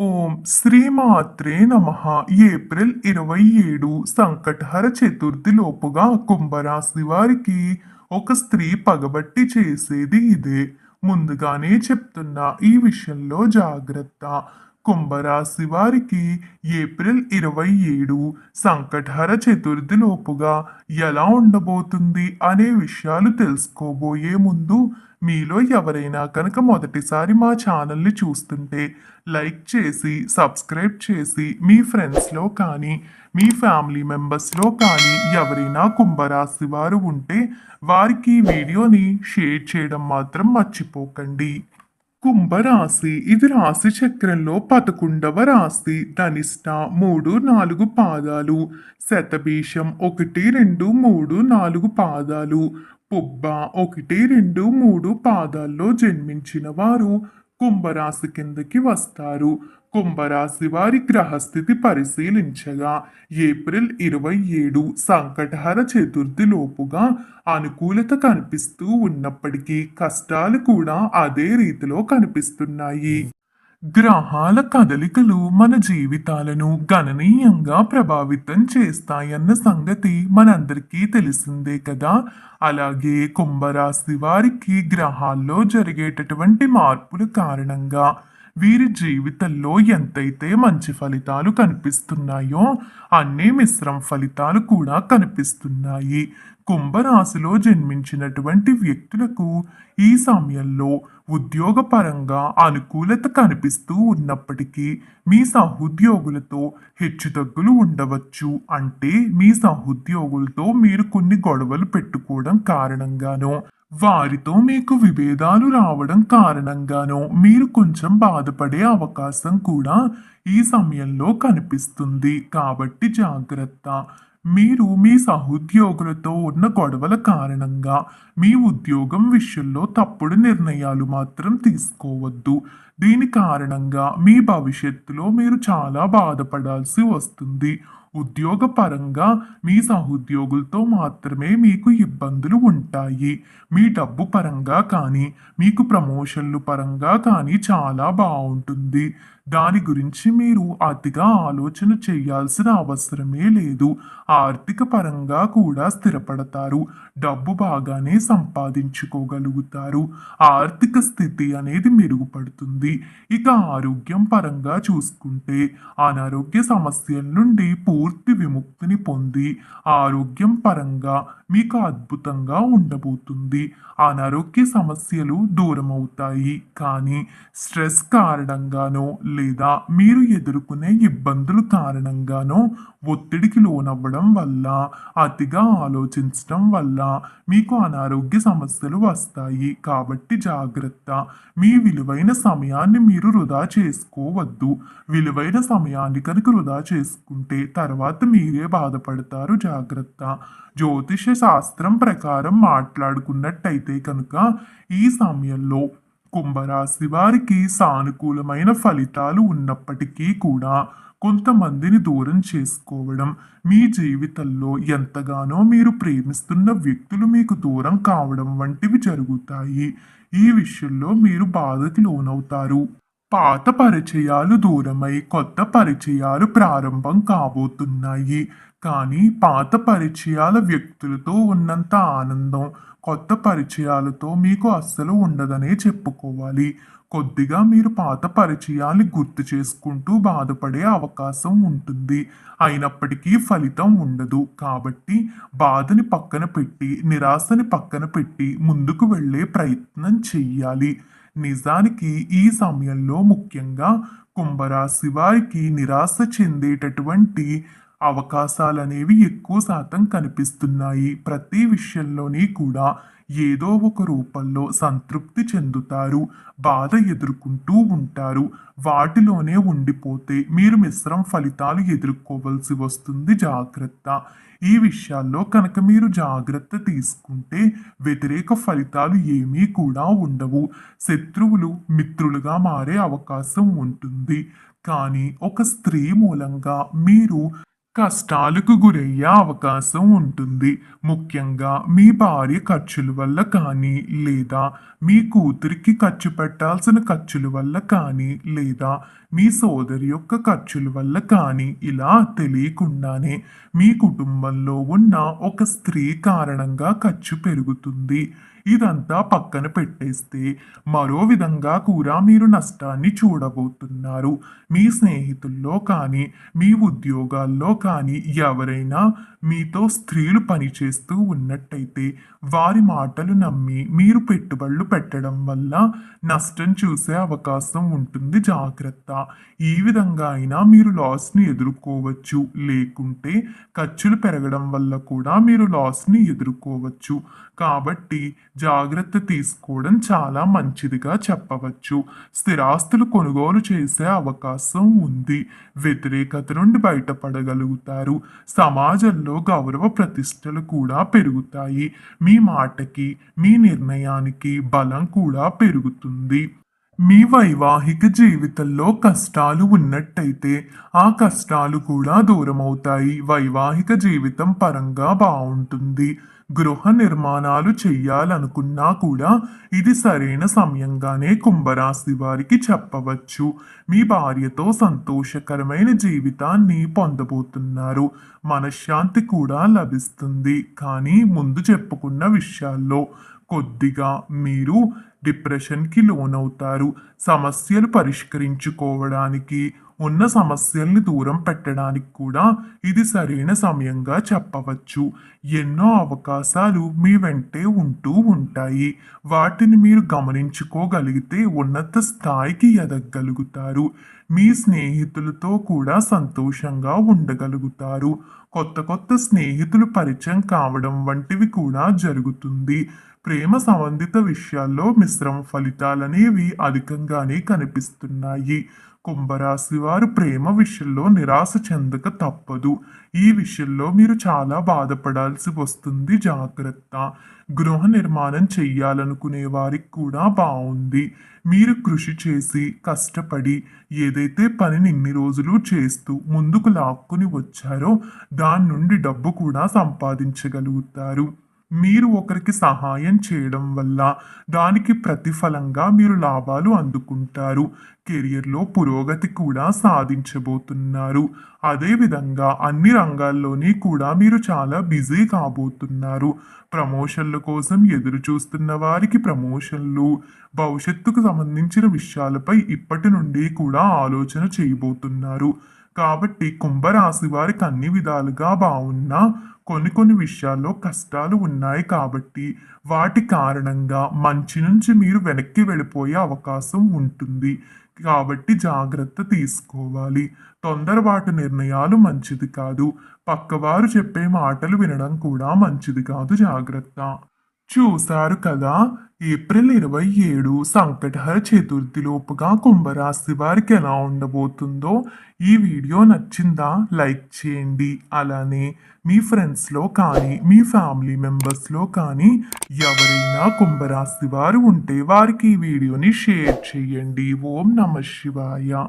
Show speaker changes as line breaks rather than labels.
ఓం శ్రీమాత్రే నమ. ఏప్రిల్ ఇరవై ఏడు సంకటహర చతుర్థి లోపుగా కుంభరాశి వారికి ఒక స్త్రీ పగబట్టి చేసేది ఇదే. ముందుగానే చెప్తున్నా ఈ విషయంలో జాగ్రత్త. కుంభరాశి వారికి ఏప్రిల్ ఇరవై ఏడు సంకటహర చతుర్థి లోపుగా ఎలా ఉండబోతుంది అనే విషయాలు తెలుసుకోబోయే ముందు మీలో ఎవరైనా కనుక మొదటిసారి మా ఛానల్ని చూస్తుంటే లైక్ చేసి సబ్స్క్రైబ్ చేసి మీ ఫ్రెండ్స్లో కానీ మీ ఫ్యామిలీ మెంబర్స్లో కానీ ఎవరైనా కుంభరాశి వారు ఉంటే వారికి ఈ వీడియోని షేర్ చేయడం మాత్రం మర్చిపోకండి. కుంభరాశి ఇది రాశి చక్రంలో పదకొండవ రాశి. ధనిష్ట మూడు నాలుగు పాదాలు. శతభీషం ఒకటి రెండు మూడు నాలుగు పాదాలు. పుబ్బ ఒకటి రెండు మూడు పాదాల్లో జన్మించిన వారు కుంభరాశి కిందకి వస్తారు. కుంభరాశి వారి గ్రహస్థితి పరిశీలించగా ఏప్రిల్ ఇరవై ఏడు సంకటహర చతుర్థి లోపుగా అనుకూలత కనిపిస్తూ ఉన్నప్పటికీ కష్టాలు కూడా అదే రీతిలో కనిపిస్తున్నాయి. గ్రహాల కదలికలు మన జీవితాలను గణనీయంగా ప్రభావితం చేస్తాయన్న సంగతి మనందరికీ తెలిసిందే కదా. అలాగే కుంభరాశి వారికి గ్రహాల్లో జరిగేటటువంటి మార్పుల కారణంగా వీరి జీవితంలో ఎంతైతే మంచి ఫలితాలు కనిపిస్తున్నాయో అన్ని మిశ్రమ ఫలితాలు కూడా కనిపిస్తున్నాయి. కుంభరాశిలో జన్మించినటువంటి వ్యక్తులకు ఈ సమయంలో ఉద్యోగపరంగా అనుకూలత కనిపిస్తూ ఉన్నప్పటికీ మీ సహోద్యోగులతో హెచ్చుతగ్గులు ఉండవచ్చు. అంటే మీ సహోద్యోగులతో మీరు కొన్ని గొడవలు పెట్టుకోవడం కారణంగానో వారితో మీకు విభేదాలు రావడం కారణంగానో మీరు కొంచెం బాధపడే అవకాశం కూడా ఈ సమయంలో కనిపిస్తుంది. కాబట్టి జాగ్రత్త. మీరు మీ సహోద్యోగులతో ఉన్న గొడవల కారణంగా మీ ఉద్యోగం విషయంలో తప్పుడు నిర్ణయాలు మాత్రం తీసుకోవద్దు. దీని కారణంగా మీ భవిష్యత్తులో మీరు చాలా బాధపడాల్సి వస్తుంది. ఉద్యోగపరంగా మీ సహోద్యోగులతో మాత్రమే మీకు ఇబ్బందులు ఉంటాయి. మీ డబ్బు పరంగా కానీ మీకు ప్రమోషన్లు పరంగా కానీ చాలా బాగుంటుంది. దాని గురించి మీరు అతిగా ఆలోచన చేయాల్సిన అవసరమే లేదు. ఆర్థిక పరంగా కూడా స్థిరపడతారు. డబ్బు బాగానే సంపాదించుకోగలుగుతారు. ఆర్థిక స్థితి అనేది మెరుగుపడుతుంది. ఇక ఆరోగ్యం పరంగా చూసుకుంటే అనారోగ్య సమస్యల నుండి పూర్తి విముక్తిని పొంది ఆరోగ్యం పరంగా మీకు అద్భుతంగా ఉండబోతుంది. అనారోగ్య సమస్యలు దూరం అవుతాయి కానీ స్ట్రెస్ కారణంగానో లేదా మీరు ఎదుర్కొనే ఇబ్బందుల కారణంగానో ఒత్తిడికి లోనవ్వడం వల్ల అతిగా ఆలోచించడం వల్ల మీకు అనారోగ్య సమస్యలు వస్తాయి. కాబట్టి జాగ్రత్త. మీ విలువైన సమయాన్ని మీరు వృధా చేసుకోవద్దు. విలువైన సమయాన్ని కనుక వృధా చేసుకుంటే తర్వాత మీరే బాధపడతారు. జాగ్రత్త. జ్యోతిష శాస్త్రం ప్రకారం మాట్లాడుకున్నట్టయితే కనుక ఈ సమయంలో కుంభరాశి వారికి సానుకూలమైన ఫలితాలు ఉన్నప్పటికీ కూడా కొంతమందిని దూరం చేసుకోవడం మీ జీవితంలో ఎంతగానో మీరు ప్రేమిస్తున్న వ్యక్తులు మీకు దూరం కావడం వంటివి జరుగుతాయి. ఈ విషయంలో మీరు బాధకి లోనవుతారు. పాత పరిచయాలు దూరమై కొత్త పరిచయాలు ప్రారంభం కాబోతున్నాయి. కానీ పాత పరిచయాల వ్యక్తులతో ఉన్నంత ఆనందం కొత్త పరిచయాలతో మీకు అస్సలు ఉండదనే చెప్పుకోవాలి. కొద్దిగా మీరు పాత పరిచయాన్ని గుర్తు చేసుకుంటూ బాధపడే అవకాశం ఉంటుంది. అయినప్పటికీ ఫలితం ఉండదు. కాబట్టి బాధని పక్కన పెట్టి నిరాశని పక్కన పెట్టి ముందుకు వెళ్ళే ప్రయత్నం చెయ్యాలి. నిజానికి ఈ సమయంలో ముఖ్యంగా కుంభరాశి వారికి నిరాశ చెందేటటువంటి అవకాశాలు అనేవి ఎక్కువ శాతం కనిపిస్తున్నాయి. ప్రతి విషయంలోని కూడా ఏదో ఒక రూపంలో సంతృప్తి చెందుతారు బాధ ఎదుర్కొంటూ ఉంటారు. వాటిలోనే ఉండిపోతే మీరు మిశ్రమ ఫలితాలు ఎదుర్కోవలసి వస్తుంది. జాగ్రత్త. ఈ విషయాల్లో కనుక మీరు జాగ్రత్త తీసుకుంటే వ్యతిరేక ఫలితాలు ఏమీ కూడా ఉండవు. శత్రువులు మిత్రులుగా మారే అవకాశం ఉంటుంది. కానీ ఒక స్త్రీ మూలంగా మీరు కష్టాలకు గురయ్యే అవకాశం ఉంటుంది. ముఖ్యంగా మీ భార్య ఖర్చుల వల్ల కానీ లేదా మీ కూతురికి ఖర్చు పెట్టాల్సిన ఖర్చుల వల్ల కానీ లేదా మీ సోదరి యొక్క ఖర్చుల వల్ల కానీ ఇలా తెలియకుండానే మీ కుటుంబంలో ఉన్న ఒక స్త్రీ కారణంగా ఖర్చు పెరుగుతుంది. ఇదంతా పక్కన పెట్టేస్తే మరో విధంగా కూడా మీరు నష్టాన్ని చూడబోతున్నారు. మీ స్నేహితుల్లో కానీ మీ ఉద్యోగాల్లో కానీ ఎవరైనా మీతో స్త్రీలు పనిచేస్తూ ఉన్నట్టయితే వారి మాటలు నమ్మి మీరు పెట్టుబడులు పెట్టడం వల్ల నష్టం చూసే అవకాశం ఉంటుంది జాగ్రత్త. ఈ విధంగా అయినా మీరు లాస్ని ఎదుర్కోవచ్చు. లేకుంటే ఖర్చులు పెరగడం వల్ల కూడా మీరు లాస్ని ఎదుర్కోవచ్చు. కాబట్టి జాగ్రత్త తీసుకోవడం చాలా మంచిదిగా చెప్పవచ్చు. స్థిరాస్తులు కొనుగోలు చేసే అవకాశం ఉంది. వ్యతిరేకత నుండి బయటపడగలుగుతారు. సమాజంలో గౌరవ ప్రతిష్టలు కూడా పెరుగుతాయి. మీ మాటకి మీ నిర్ణయానికి బలం కూడా పెరుగుతుంది. మీ వైవాహిక జీవితంలో కష్టాలు ఉన్నట్టయితే ఆ కష్టాలు కూడా దూరమవుతాయి. వైవాహిక జీవితం పరంగా బాగుంటుంది గృహ నిర్మాణాలు చెయ్యాలనుకున్నా కూడా ఇది సరైన సమయంగానే కుంభరాశి వారికి చెప్పవచ్చు. మీ భార్యతో సంతోషకరమైన జీవితాన్ని పొందబోతున్నారు. మనశ్శాంతి కూడా లభిస్తుంది. కానీ ముందు చెప్పుకున్న విషయాల్లో కొద్దిగా మీరు డిప్రెషన్కి లోనవుతారు. సమస్యలు పరిష్కరించుకోవడానికి ఉన్న సమస్యల్ని దూరం పెట్టడానికి కూడా ఇది సరైన సమయంగా చెప్పవచ్చు. ఎన్నో అవకాశాలు మీ వెంటే ఉంటూ ఉంటాయి. వాటిని మీరు గమనించుకోగలిగితే ఉన్నత స్థాయికి ఎదగగలుగుతారు మీ స్నేహితులతో కూడా సంతోషంగా ఉండగలుగుతారు. కొత్త కొత్త స్నేహితులు పరిచయం కావడం వంటివి కూడా జరుగుతుంది. ప్రేమ సంబంధిత విషయాల్లో మిశ్రమ ఫలితాలనేవి అధికంగానే కనిపిస్తున్నాయి. కుంభరాశి వారు ప్రేమ విషయంలో నిరాశ చెందక తప్పదు. ఈ విషయంలో మీరు చాలా బాధపడాల్సి వస్తుంది. జాగ్రత్త. గృహ నిర్మాణం చెయ్యాలనుకునే వారికి కూడా బాగుంది మీరు కృషి చేసి కష్టపడి ఏదైతే పనిని ఇన్ని రోజులు చేస్తూ ముందుకు లాక్కుని వచ్చారో దాని నుండి డబ్బు కూడా సంపాదించగలుగుతారు. మీరు ఒకరికి సహాయం చేయడం వల్ల దానికి ప్రతిఫలంగా మీరు లాభాలు అందుకుంటారు. కెరియర్లో పురోగతి కూడా సాధించబోతున్నారు. అదేవిధంగా అన్ని రంగాల్లోని కూడా మీరు చాలా బిజీ కాబోతున్నారు. ప్రమోషన్ల కోసం ఎదురు చూస్తున్న వారికి ప్రమోషన్లు భవిష్యత్తుకు సంబంధించిన విషయాలపై ఇప్పటి నుండి కూడా ఆలోచన చేయబోతున్నారు. కాబట్టి కుంభరాశి వారికి అన్ని విధాలుగా బాగున్నా కొన్ని కొన్ని విషయాల్లో కష్టాలు ఉన్నాయి కాబట్టి వాటి కారణంగా మంచి నుంచి మీరు వెనక్కి వెళ్ళిపోయే అవకాశం ఉంటుంది. కాబట్టి జాగ్రత్త తీసుకోవాలి. తొందరపాటు నిర్ణయాలు మంచిది కాదు. పక్కవారు చెప్పే మాటలు వినడం కూడా మంచిది కాదు. జాగ్రత్త. చూశారు కదా? ఏప్రిల్ ఇరవై ఏడు సంకటహర చతుర్థి లోపుగా కుంభరాశి వారికి ఎలా ఉండబోతుందో ఈ వీడియో నచ్చిందా? లైక్ చేయండి. అలానే మీ ఫ్రెండ్స్లో కానీ మీ ఫ్యామిలీ మెంబర్స్లో కానీ ఎవరైనా కుంభరాశి వారు ఉంటే వారికి ఈ వీడియోని షేర్ చేయండి. ఓం నమ శివాయ.